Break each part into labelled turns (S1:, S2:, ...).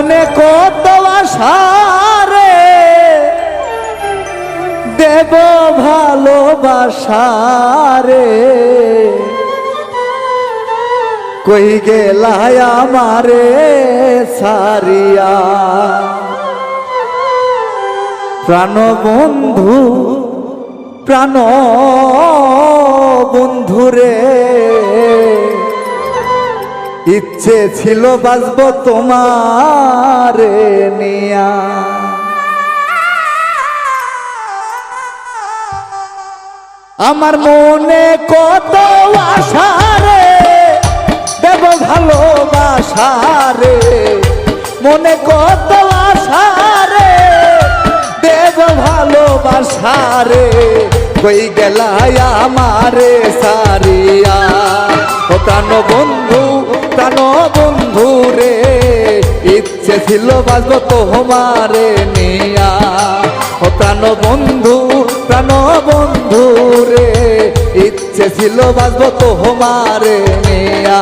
S1: মনে কত আশারে দেব ভালোবাসারে কই গেলায় আমারে সারিয়া প্রাণ বন্ধু প্রাণ ইচ্ছে ছিল বাজব তোমার নিয়া। আমার মনে কত আশা রে, দেব ভালোবাসা রে। মনে কত আশা রে, দেব ভালোবাসা রে। কই গেলায় আমারে সারিয়া। ও প্রাণ বন্ধু প্রাণ বন্ধু রে ইচ্ছে ছিল বাজব তোমারে নিয়া। ও প্রাণ বন্ধু প্রাণ বন্ধু রে ইচ্ছে ছিল বাজব তোমারে নিয়া।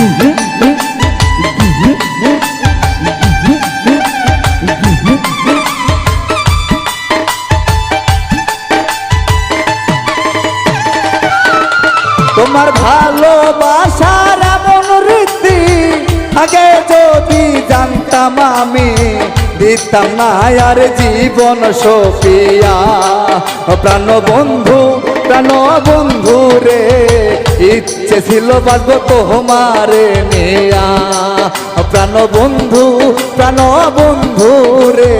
S1: তোমার ভালোবাসার এমন রীতি, আগে যদি জানতাম আমি, দিতাম না আর জীবন সফিয়া ও প্রাণ বন্ধু প্রাণ বন্ধু রে, ইচ্ছে ছিল বাজব তোমারে মেয়া প্রাণ বন্ধু প্রাণ বন্ধু রে,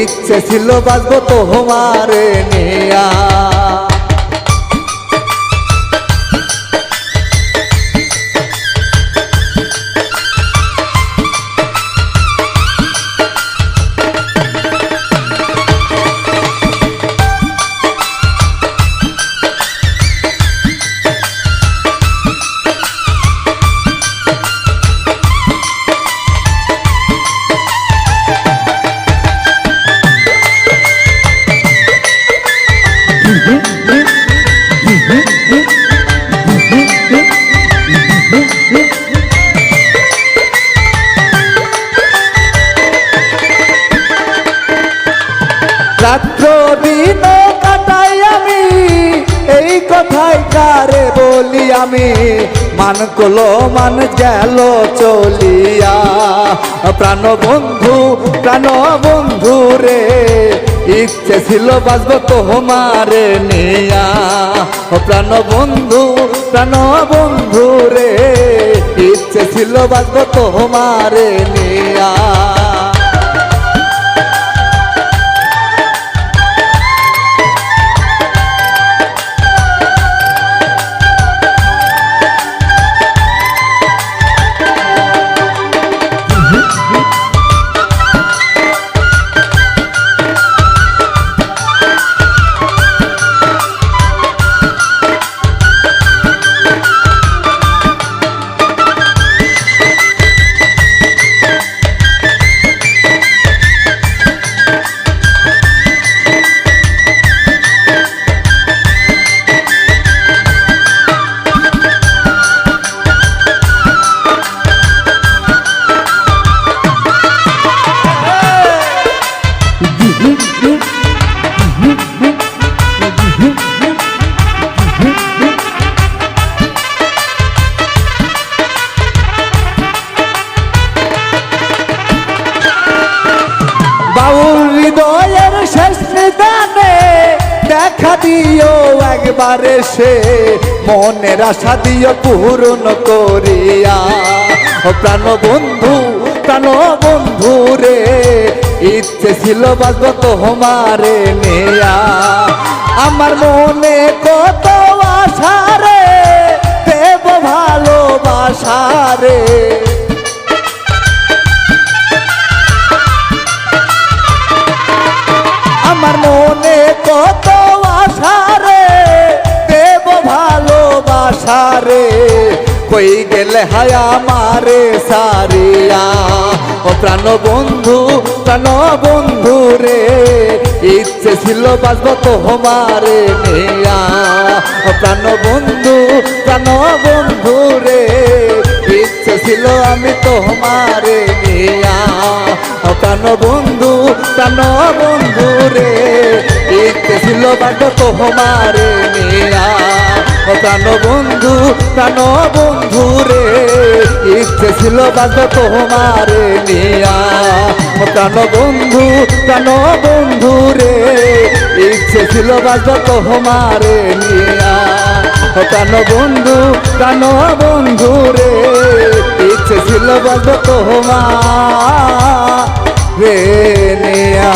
S1: ইচ্ছে ছিল বাজব তোমারে নেয়া। রাত্র দিন কাটাই আমি, এই কথাই কারে বলি আমি। মান কলো, মান গেল, চলিয়া। প্রাণ বন্ধু প্রাণ বন্ধু রে ইচ্ছে ছিল বাঁচব তোমারে নিয়া। প্রাণ বন্ধু প্রাণ বন্ধু রে, ইচ্ছে ছিল বাঁচব তোমারে নিয়া। দেখা দিও একবারে সে মনের আশা দিও পূরণ করিয়া। ও প্রাণ বন্ধু প্রাণ বন্ধু রে, ইচ্ছে ছিল বাজব তোমারে নেয়া। আমার মনে কত আশা রে, দেব ভালো ভালোবাসা রে। কই গেলে হায় আমারে সারিয়া। ও প্রাণ বন্ধু প্রাণ বন্ধু রে, ইচ্ছে ছিল বাজব তোমারে নেয়া। ও প্রাণ বন্ধু প্রাণ বন্ধু রে, ইচ্ছে ছিল আমি তোমারে নিয়া। ও প্রাণ বন্ধু প্রাণ বন্ধু রে, ইচ্ছে ছিল বাজব তোমারে নিয়া। ও প্রাণ বন্ধু প্রাণ বন্ধু রে। ইচ্ছে ছিল বাজব তোমারে নিয়া। প্রাণ বন্ধু প্রাণ বন্ধু রে। ইচ্ছে ছিল বাজব তোমারে নিয়া। প্রাণ বন্ধু প্রাণ বন্ধু রে। ইচ্ছে ছিল বাজব তোমার রে নিয়া।